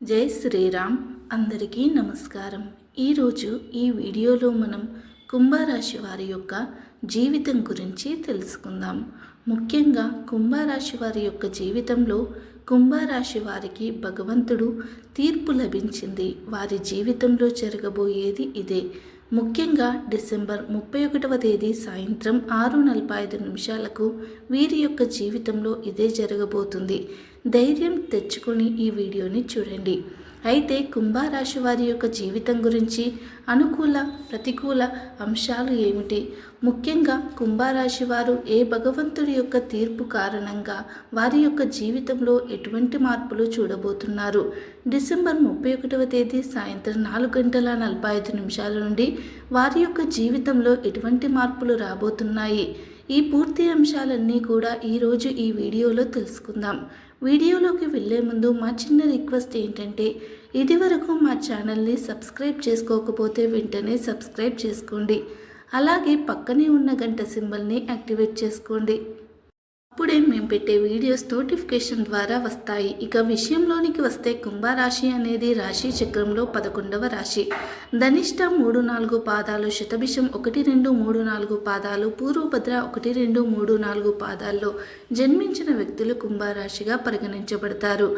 జై శ్రీరామ్. అందరికీ నమస్కారం. ఈరోజు ఈ వీడియోలో మనం కుంభరాశి వారి యొక్క జీవితం గురించి తెలుసుకుందాం. ముఖ్యంగా కుంభరాశి వారి యొక్క జీవితంలో కుంభరాశి వారికి భగవంతుడు తీర్పు లభించింది. వారి జీవితంలో జరగబోయేది ఇదే. ముఖ్యంగా డిసెంబర్ ముప్పై ఒకటవ తేదీ సాయంత్రం ఆరు నలభై ఐదు నిమిషాలకు వీరి యొక్క జీవితంలో ఇదే జరగబోతుంది. ధైర్యం తెచ్చుకొని ఈ వీడియోని చూడండి. అయితే కుంభరాశి వారి యొక్క జీవితం గురించి అనుకూల ప్రతికూల అంశాలు ఏమిటి? ముఖ్యంగా కుంభరాశి వారు ఏ భగవంతుడి యొక్క తీర్పు కారణంగా వారి యొక్క జీవితంలో ఎటువంటి మార్పులు చూడబోతున్నారు? డిసెంబర్ ముప్పై ఒకటవ తేదీ సాయంత్రం నాలుగు గంటల నలభై ఐదు నిమిషాల నుండి వారి యొక్క జీవితంలో ఎటువంటి మార్పులు రాబోతున్నాయి? ఈ పూర్తి అంశాలన్నీ కూడా ఈరోజు ఈ వీడియోలో తెలుసుకుందాం. వీడియోలోకి వెళ్ళే ముందు మా చిన్న రిక్వెస్ట్ ఏంటంటే ఇదివరకు మా ఛానల్ని సబ్స్క్రైబ్ చేసుకోకపోతే వెంటనే సబ్స్క్రైబ్ చేసుకోండి. అలాగే పక్కనే ఉన్న గంట సింబల్ని యాక్టివేట్ చేసుకోండి. అప్పుడే మేము పెట్టే వీడియోస్ నోటిఫికేషన్ ద్వారా వస్తాయి. ఇక విషయంలోనికి వస్తే కుంభరాశి అనేది రాశి చక్రంలో పదకొండవ రాశి. ధనిష్ట మూడు నాలుగు పాదాలు శతభిషం ఒకటి రెండు మూడు నాలుగు పాదాలు పూర్వభద్ర ఒకటి రెండు మూడు నాలుగు పాదాల్లో జన్మించిన వ్యక్తులు కుంభరాశిగా పరిగణించబడతారు.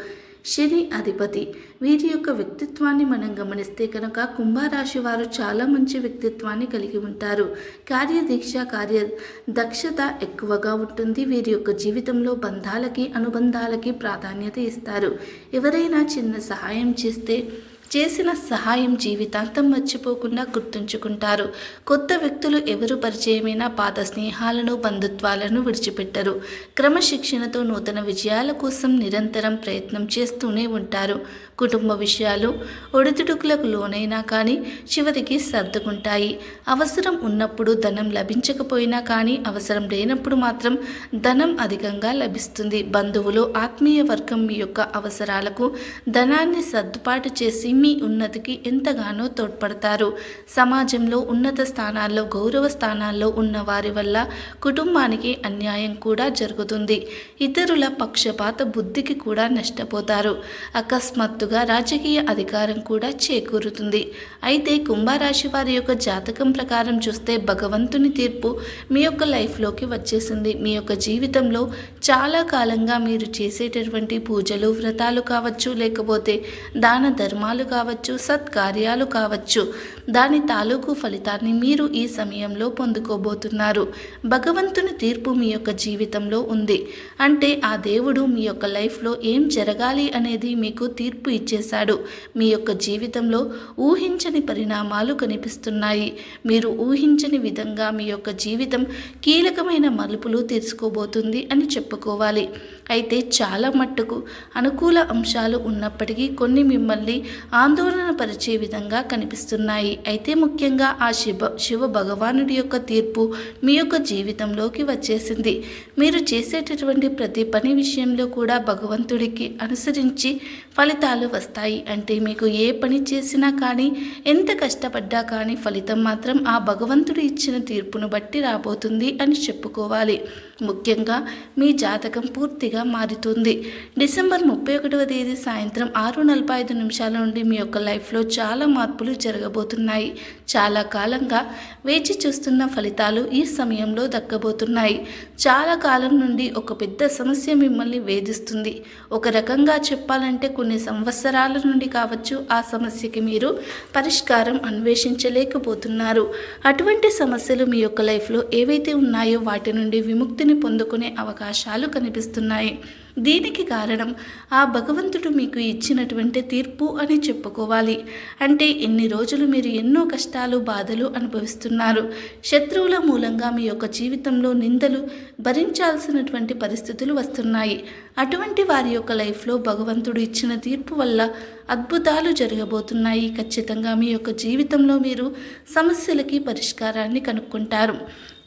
శని అధిపతి. వీరి యొక్క వ్యక్తిత్వాన్ని మనం గమనిస్తే కనుక కుంభరాశి వారు చాలా మంచి వ్యక్తిత్వాన్ని కలిగి ఉంటారు. కార్యదీక్ష కార్య దక్షత ఎక్కువగా ఉంటుంది. వీరి యొక్క జీవితంలో బంధాలకి అనుబంధాలకి ప్రాధాన్యత ఇస్తారు. ఎవరైనా చిన్న సహాయం చేస్తే చేసిన సహాయం జీవితాంతం మర్చిపోకుండా గుర్తుంచుకుంటారు. కొత్త వ్యక్తులు ఎవరు పరిచయమైనా పాత స్నేహాలను బంధుత్వాలను విడిచిపెట్టరు. క్రమశిక్షణతో నూతన విజయాల కోసం నిరంతరం ప్రయత్నం చేస్తూనే ఉంటారు. కుటుంబ విషయాలు ఒడిదుడుకులకు లోనైనా కానీ చివరికి సర్దుకుంటాయి. అవసరం ఉన్నప్పుడు ధనం లభించకపోయినా కానీ అవసరం లేనప్పుడు మాత్రం ధనం అధికంగా లభిస్తుంది. బంధువులు ఆత్మీయ వర్గం మీ యొక్క అవసరాలకు ధనాన్ని సర్దుబాటు చేసి మీ ఉన్నతికి ఎంతగానో తోడ్పడతారు. సమాజంలో ఉన్నత స్థానాల్లో గౌరవ స్థానాల్లో ఉన్న వారి వల్ల కుటుంబానికి అన్యాయం కూడా జరుగుతుంది. ఇతరుల పక్షపాత బుద్ధికి కూడా నష్టపోతారు. అకస్మాత్తుగా రాజకీయ అధికారం కూడా చేకూరుతుంది. అయితే కుంభరాశి వారి యొక్క జాతకం ప్రకారం చూస్తే భగవంతుని తీర్పు మీ యొక్క లైఫ్లోకి వచ్చేసింది. మీ యొక్క జీవితంలో చాలా కాలంగా మీరు చేసేటటువంటి పూజలు వ్రతాలు కావచ్చు లేకపోతే దాన ధర్మాలు కావచ్చు సత్కార్యాలు కావచ్చు. దాని తాలూకు ఫలితాన్ని మీరు ఈ సమయంలో పొందుకోబోతున్నారు. భగవంతుని తీర్పు మీ యొక్క జీవితంలో ఉంది. అంటే ఆ దేవుడు మీ యొక్క లైఫ్లో ఏం జరగాలి అనేది మీకు తీర్పు ఇచ్చేశాడు. మీ యొక్క జీవితంలో ఊహించని పరిణామాలు కనిపిస్తున్నాయి. మీరు ఊహించని విధంగా మీ యొక్క జీవితం కీలకమైన మలుపులు తీసుకోబోతుంది అని చెప్పుకోవాలి. అయితే చాలా మట్టుకు అనుకూల అంశాలు ఉన్నప్పటికీ కొన్ని మిమ్మల్ని ఆందోళన పరిచే విధంగా కనిపిస్తున్నాయి. అయితే ముఖ్యంగా ఆ శివ శివ భగవానుడి యొక్క తీర్పు మీ యొక్క జీవితంలోకి వచ్చేసింది. మీరు చేసేటటువంటి ప్రతి పని విషయంలో కూడా భగవంతుడికి అనుసరించి ఫలితాలు వస్తాయి. అంటే మీకు ఏ పని చేసినా కానీ ఎంత కష్టపడ్డా కానీ ఫలితం మాత్రం ఆ భగవంతుడు ఇచ్చిన తీర్పును బట్టి రాబోతుంది అని చెప్పుకోవాలి. ముఖ్యంగా మీ జాతకం పూర్తిగా మారుతుంది. డిసెంబర్ ముప్పై ఒకటవ తేదీ సాయంత్రం ఆరు నలభై ఐదు నిమిషాల నుండి మీ యొక్క లైఫ్లో చాలా మార్పులు జరగబోతున్నాయి చాలా కాలంగా వేచి చూస్తున్న ఫలితాలు ఈ సమయంలో దక్కబోతున్నాయి. చాలా కాలం నుండి ఒక పెద్ద సమస్య మిమ్మల్ని వేధిస్తుంది. ఒక రకంగా చెప్పాలంటే కొన్ని సంవత్సరాల నుండి కావచ్చు ఆ సమస్యకి మీరు పరిష్కారం అన్వేషించలేకపోతున్నారు. అటువంటి సమస్యలు మీ యొక్క లైఫ్లో ఏవైతే ఉన్నాయో వాటి నుండి విముక్తిని పొందుకునే అవకాశాలు కనిపిస్తున్నాయి. దీనికి కారణం ఆ భగవంతుడు మీకు ఇచ్చినటువంటి తీర్పు అని చెప్పుకోవాలి. అంటే ఎన్ని రోజులు మీరు ఎన్నో కష్టాలు బాధలు అనుభవిస్తున్నారు. శత్రువుల మూలంగా మీ యొక్క జీవితంలో నిందలు భరించాల్సినటువంటి పరిస్థితులు వస్తున్నాయి. అటువంటి వారి యొక్క లైఫ్లో భగవంతుడు ఇచ్చిన తీర్పు వల్ల అద్భుతాలు జరగబోతున్నాయి. ఖచ్చితంగా మీ యొక్క జీవితంలో మీరు సమస్యలకి పరిష్కారాన్ని కనుక్కుంటారు.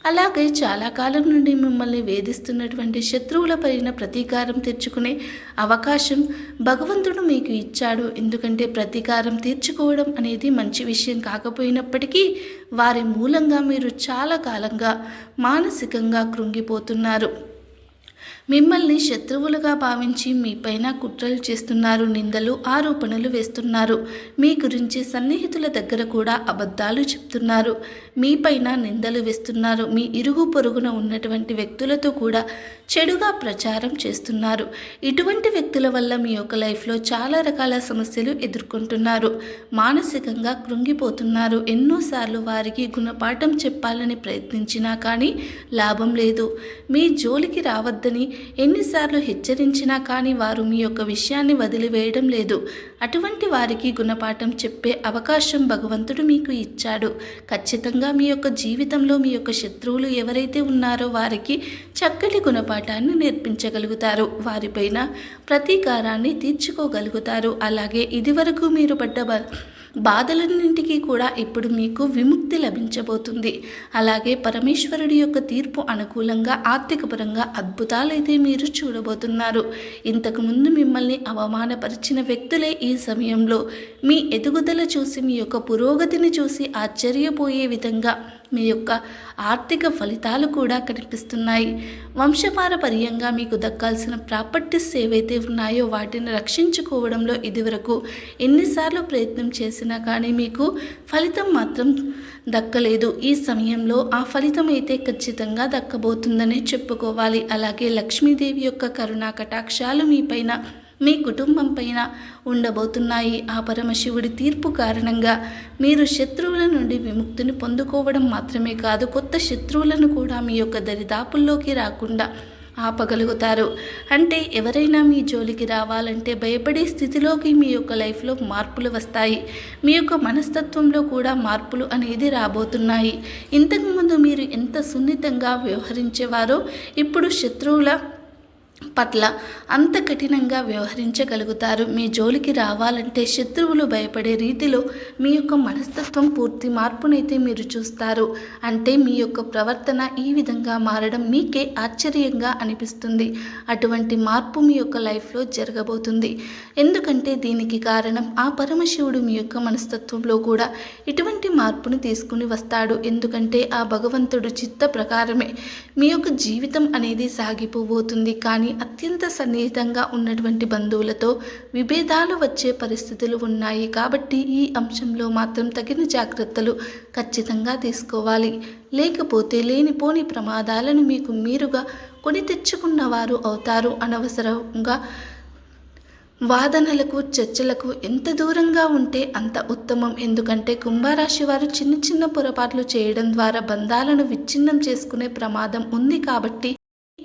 అలాగే చాలా కాలం నుండి మిమ్మల్ని వేధిస్తున్నటువంటి శత్రువులపైన ప్రతీకారం తీర్చుకునే అవకాశం భగవంతుడు మీకు ఇచ్చాడు. ఎందుకంటే ప్రతీకారం తీర్చుకోవడం అనేది మంచి విషయం కాకపోయినప్పటికీ వారి మూలంగా మీరు చాలా కాలంగా మానసికంగా కృంగిపోతున్నారు. మిమ్మల్ని శత్రువులుగా భావించి మీపైన కుట్రలు చేస్తున్నారు నిందలు ఆరోపణలు వేస్తున్నారు. మీ గురించి సన్నిహితుల దగ్గర కూడా అబద్ధాలు చెప్తున్నారు. మీపైన నిందలు వేస్తున్నారు. మీ ఇరుగు పొరుగున ఉన్నటువంటి వ్యక్తులతో కూడా చెడుగా ప్రచారం చేస్తున్నారు. ఇటువంటి వ్యక్తుల వల్ల మీ యొక్క లైఫ్లో చాలా రకాల సమస్యలు ఎదుర్కొంటున్నారు. మానసికంగా కృంగిపోతున్నారు. ఎన్నోసార్లు వారికి గుణపాఠం చెప్పాలని ప్రయత్నించినా కానీ లాభం లేదు. మీ జోలికి రావద్దని ఎన్నిసార్లు హెచ్చరించినా కానీ వారు మీ యొక్క విషయాన్ని వదిలివేయడం లేదు. అటువంటి వారికి గుణపాఠం చెప్పే అవకాశం భగవంతుడు మీకు ఇచ్చాడు. ఖచ్చితంగా మీ యొక్క జీవితంలో మీ యొక్క శత్రువులు ఎవరైతే ఉన్నారో వారికి చక్కటి గుణపాఠాన్ని నేర్పించగలుగుతారు. వారిపైన ప్రతీకారాన్ని తీర్చుకోగలుగుతారు. అలాగే ఇదివరకు మీరు పడ్డ బ- బాధలన్నింటికీ కూడా ఇప్పుడు మీకు విముక్తి లభించబోతుంది. అలాగే పరమేశ్వరుడి యొక్క తీర్పు అనుకూలంగా ఆర్థికపరంగా అద్భుతాలైతే మీరు చూడబోతున్నారు. ఇంతకుముందు మిమ్మల్ని అవమానపరిచిన వ్యక్తులే ఈ సమయంలో. మీ ఎదుగుదల చూసి మీ యొక్క పురోగతిని చూసి ఆశ్చర్యపోయే విధంగా మీ యొక్క ఆర్థిక ఫలితాలు కూడా కనిపిస్తున్నాయి. వంశపారపర్యంగా మీకు దక్కాల్సిన ప్రాపర్టీస్ ఏవైతే ఉన్నాయో వాటిని రక్షించుకోవడంలో ఇదివరకు ఎన్నిసార్లు ప్రయత్నం చేసినా కానీ మీకు ఫలితం మాత్రం దక్కలేదు. ఈ సమయంలో ఆ ఫలితం అయితే ఖచ్చితంగా దక్కబోతుందని చెప్పుకోవాలి. అలాగే లక్ష్మీదేవి యొక్క కరుణా కటాక్షాలు మీపైన మీ కుటుంబం పైన ఉండబోతున్నాయి ఆ పరమశివుడి తీర్పు కారణంగా. మీరు శత్రువుల నుండి విముక్తిని పొందుకోవడం మాత్రమే కాదు కొత్త శత్రువులను కూడా మీ యొక్క దరిదాపుల్లోకి రాకుండా ఆపగలుగుతారు. అంటే ఎవరైనా మీ జోలికి రావాలంటే భయపడే స్థితిలోకి మీ యొక్క లైఫ్లో మార్పులు వస్తాయి. మీ యొక్క మనస్తత్వంలో కూడా మార్పులు అనేది రాబోతున్నాయి. ఇంతకుముందు మీరు ఎంత సున్నితంగా వ్యవహరించేవారో ఇప్పుడు శత్రువుల పట్ల అంత కఠినంగా వ్యవహరించగలుగుతారు. మీ జోలికి రావాలంటే శత్రువులు భయపడే రీతిలో మీ యొక్క మనస్తత్వం పూర్తి మార్పునైతే మీరు చూస్తారు. అంటే మీ యొక్క ప్రవర్తన ఈ విధంగా మారడం మీకే ఆశ్చర్యంగా అనిపిస్తుంది. అటువంటి మార్పు మీ యొక్క లైఫ్లో జరగబోతుంది. ఎందుకంటే దీనికి కారణం ఆ పరమశివుడు మీ యొక్క మనస్తత్వంలో కూడా ఇటువంటి మార్పును తీసుకుని వస్తాడు. ఎందుకంటే ఆ భగవంతుడు చిత్త ప్రకారమే మీ యొక్క జీవితం అనేది సాగిపోబోతుంది. కానీ అత్యంత సన్నిహితంగా ఉన్నటువంటి బంధువులతో విభేదాలు వచ్చే పరిస్థితులు ఉన్నాయి కాబట్టి ఈ అంశంలో మాత్రం తగిన జాగ్రత్తలు ఖచ్చితంగా తీసుకోవాలి. లేకపోతే లేనిపోని ప్రమాదాలను మీకు మీరుగా కొని తెచ్చుకున్న వారు అవుతారు. అనవసరంగా వాదనలకు చర్చలకు ఎంత దూరంగా ఉంటే అంత ఉత్తమం. ఎందుకంటే కుంభరాశి వారు చిన్న చిన్న పొరపాట్లు చేయడం ద్వారా బంధాలను విచ్ఛిన్నం చేసుకునే ప్రమాదం ఉంది కాబట్టి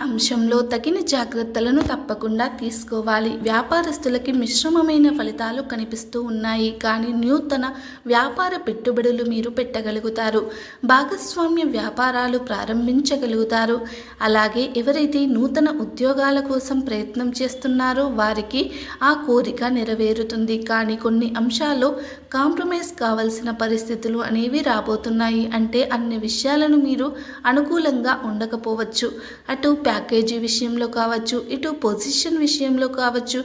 అంశంలో తగిన జాగ్రత్తలను తప్పకుండా తీసుకోవాలి. వ్యాపారస్తులకి మిశ్రమమైన ఫలితాలు కనిపిస్తూ ఉన్నాయి. కానీ నూతన వ్యాపార పెట్టుబడులు మీరు పెట్టగలుగుతారు. భాగస్వామ్య వ్యాపారాలు ప్రారంభించగలుగుతారు. అలాగే ఎవరైతే నూతన ఉద్యోగాల కోసం ప్రయత్నం చేస్తున్నారో వారికి ఆ కోరిక నెరవేరుతుంది. కానీ కొన్ని అంశాల్లో కాంప్రమైజ్ కావాల్సిన పరిస్థితులు అనేవి రాబోతున్నాయి. అంటే అన్ని విషయాలను మీరు అనుకూలంగా ఉండకపోవచ్చు. అటు ప్యాకేజీ విషయంలో కావచ్చు ఇటు పొజిషన్ విషయంలో కావచ్చు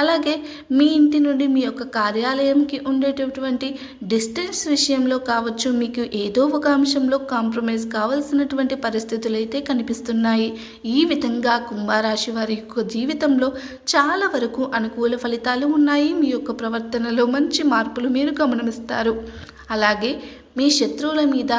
అలాగే మీ ఇంటి నుండి మీ యొక్క కార్యాలయంకి ఉండేటటువంటి డిస్టెన్స్ విషయంలో కావచ్చు మీకు ఏదో ఒక అంశంలో కాంప్రమైజ్ కావాల్సినటువంటి పరిస్థితులు అయితే కనిపిస్తున్నాయి. ఈ విధంగా కుంభరాశి వారి యొక్క జీవితంలో చాలా వరకు అనుకూల ఫలితాలు ఉన్నాయి. మీ యొక్క ప్రవర్తనలో మంచి మార్పులు మీరు గమనిస్తారు అలాగే మీ శత్రువుల మీద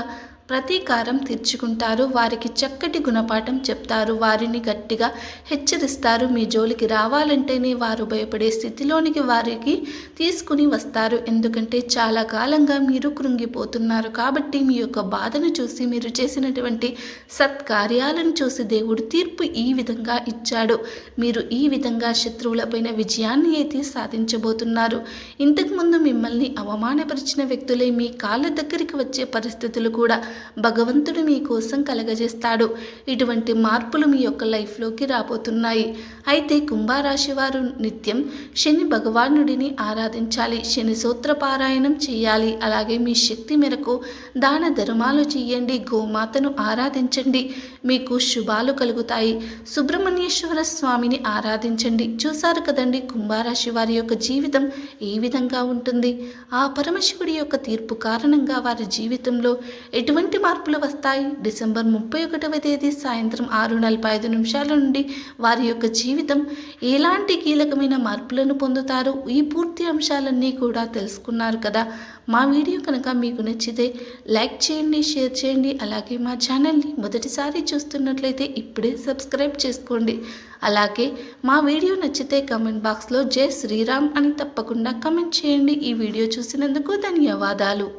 ప్రతీకారం తీర్చుకుంటారు వారికి చక్కటి గుణపాఠం చెప్తారు వారిని గట్టిగా హెచ్చరిస్తారు మీ జోలికి రావాలంటేనే వారు భయపడే స్థితిలోనికి వారికి తీసుకుని వస్తారు. ఎందుకంటే చాలా కాలంగా మీరు కృంగిపోతున్నారు కాబట్టి మీ యొక్క బాధను చూసి మీరు చేసినటువంటి సత్కార్యాలను చూసి దేవుడు తీర్పు ఈ విధంగా ఇచ్చాడు. మీరు ఈ విధంగా శత్రువులపైన విజయాన్ని అయితే సాధించబోతున్నారు. ఇంతకుముందు మిమ్మల్ని అవమానపరిచిన వ్యక్తులే మీ కాళ్ళ దగ్గరికి వచ్చే పరిస్థితులు కూడా భగవంతుడు మీ కోసం కలగజేస్తాడు. ఇటువంటి మార్పులు మీ యొక్క లైఫ్లోకి రాబోతున్నాయి. అయితే కుంభరాశి వారు నిత్యం శని భగవానుడిని ఆరాధించాలి. శని సూత్ర పారాయణం చేయాలి. అలాగే మీ శక్తి మేరకు దాన ధర్మాలు చేయండి. గోమాతను ఆరాధించండి. మీకు శుభాలు కలుగుతాయి. సుబ్రహ్మణ్యేశ్వర స్వామిని ఆరాధించండి. చూశారు కదండి కుంభారాశి వారి యొక్క జీవితం ఏ విధంగా ఉంటుంది? ఆ పరమశివుడి యొక్క తీర్పు కారణంగా వారి జీవితంలో ఎటువంటి ఎటువంటి మార్పులు వస్తాయి? డిసెంబర్ ముప్పై ఒకటవ తేదీ సాయంత్రం ఆరు నలభై ఐదు నిమిషాల నుండి వారి యొక్క జీవితం ఎలాంటి కీలకమైన మార్పులను పొందుతారు? ఈ పూర్తి అంశాలన్నీ కూడా తెలుసుకున్నారు కదా? మా వీడియో కనుక మీకు నచ్చితే లైక్ చేయండి షేర్ చేయండి. అలాగే మా ఛానల్ని మొదటిసారి చూస్తున్నట్లయితే ఇప్పుడే సబ్స్క్రైబ్ చేసుకోండి. అలాగే మా వీడియో నచ్చితే కమెంట్ బాక్స్లో జై శ్రీరామ్ అని తప్పకుండా కమెంట్ చేయండి. ఈ వీడియో చూసినందుకు ధన్యవాదాలు.